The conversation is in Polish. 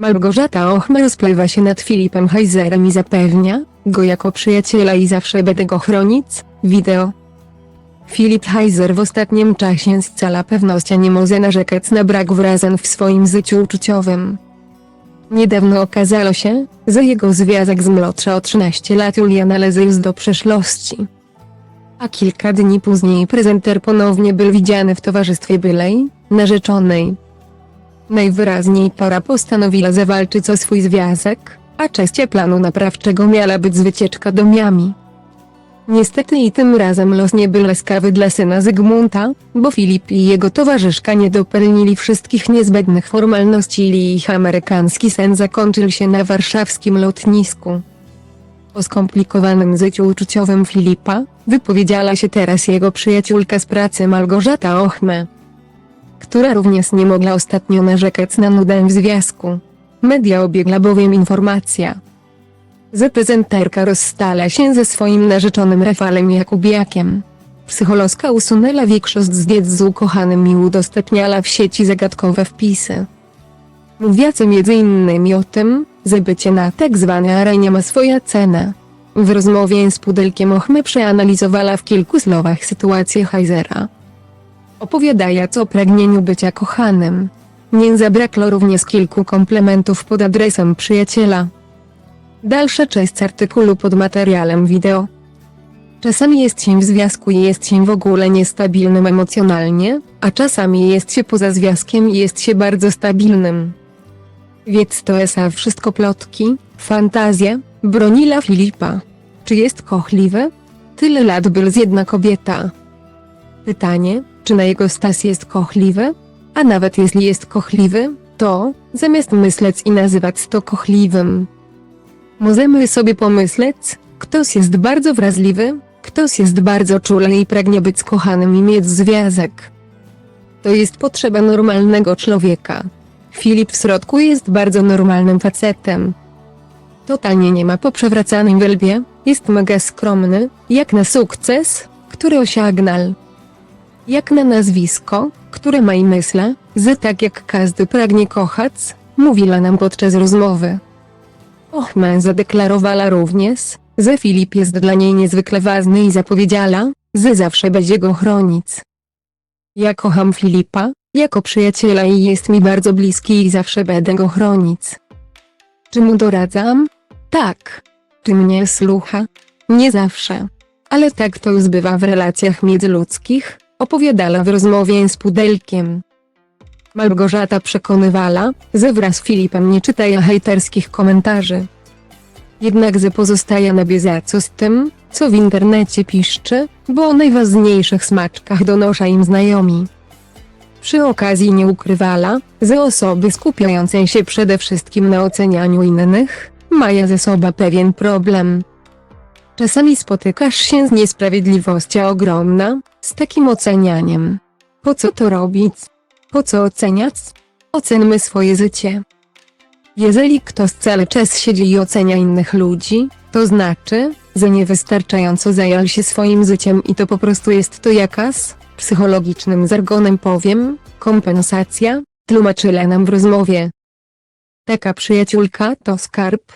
Małgorzata Ochma rozpływa się nad Filipem Heizerem i zapewnia go jako przyjaciela i zawsze będę go chronić. Wideo. Filip Heiser w ostatnim czasie scala pewność, a nie może narzekać na brak wrażeń w swoim życiu uczuciowym. Niedawno okazało się, że jego związek z młodsza o 13 lat Julia należy już do przeszłości. A kilka dni później prezenter ponownie był widziany w towarzystwie bylej, narzeczonej. Najwyraźniej para postanowiła zawalczyć o swój związek, a częścią planu naprawczego miała być wycieczka do Miami. Niestety i tym razem los nie był łaskawy dla syna Zygmunta, bo Filip i jego towarzyszka nie dopełnili wszystkich niezbędnych formalności i ich amerykański sen zakończył się na warszawskim lotnisku. O skomplikowanym życiu uczuciowym Filipa, wypowiedziała się teraz jego przyjaciółka z pracy Małgorzata Ochme, która również nie mogła ostatnio narzekać na nudę w związku. Media obiegła bowiem informacja, że prezenterka rozstala się ze swoim narzeczonym Rafałem Jakubiakiem. Psycholożka usunęła większość zdjęć z ukochanym i udostępniała w sieci zagadkowe wpisy. Mówiące między innymi o tym, że bycie na tak zwanej arenie ma swoją cenę. W rozmowie z Pudelkiem Ochmy przeanalizowała w kilku słowach sytuację Heizera. Opowiadając o pragnieniu bycia kochanym. Nie zabrakło również kilku komplementów pod adresem przyjaciela. Dalsza część artykułu pod materiałem wideo. Czasami jest się w związku i jest się w ogóle niestabilnym emocjonalnie, a czasami jest się poza związkiem i jest się bardzo stabilnym. Więc to esa wszystko plotki, fantazje, bronila Filipa. Czy jest kochliwy? Tyle lat był z jedna kobieta. Pytanie, czy na jego stas jest kochliwy? A nawet jeśli jest kochliwy, to, zamiast myśleć i nazywać to kochliwym, Możemy sobie pomyśleć, ktoś jest bardzo wrażliwy, ktoś jest bardzo czule i pragnie być kochanym i mieć związek. To jest potrzeba normalnego człowieka. Filip w środku jest bardzo normalnym facetem. Totalnie nie ma poprzewracanej w łbie, jest mega skromny, jak na sukces, który osiągnął. Jak na nazwisko, które ma i myślę, że tak jak każdy pragnie kochać, mówiła nam podczas rozmowy. Ochman zadeklarowała również, że Filip jest dla niej niezwykle ważny i zapowiedziała, że zawsze będzie go chronić. Ja kocham Filipa, jako przyjaciela i jest mi bardzo bliski i zawsze będę go chronić. Czy mu doradzam? Tak. Czy mnie słucha? Nie zawsze. Ale tak to już bywa w relacjach międzyludzkich, opowiadała w rozmowie z Pudelkiem. Małgorzata przekonywała, że wraz z Filipem nie czytają hejterskich komentarzy. Jednakże pozostaje na bieżąco z tym, co w internecie piszczy, bo o najważniejszych smaczkach donosza im znajomi. Przy okazji nie ukrywała, że osoby skupiające się przede wszystkim na ocenianiu innych, mają ze sobą pewien problem. Czasami spotykasz się z niesprawiedliwością ogromna, z takim ocenianiem. Po co to robić? Po co oceniać? Ocenmy swoje życie. Jeżeli ktoś cały czas siedzi i ocenia innych ludzi, to znaczy, że niewystarczająco zajął się swoim życiem i to po prostu jest to jakaś, psychologicznym zargonem powiem, kompensacja, tłumaczyła nam w rozmowie. Taka przyjaciółka to skarb,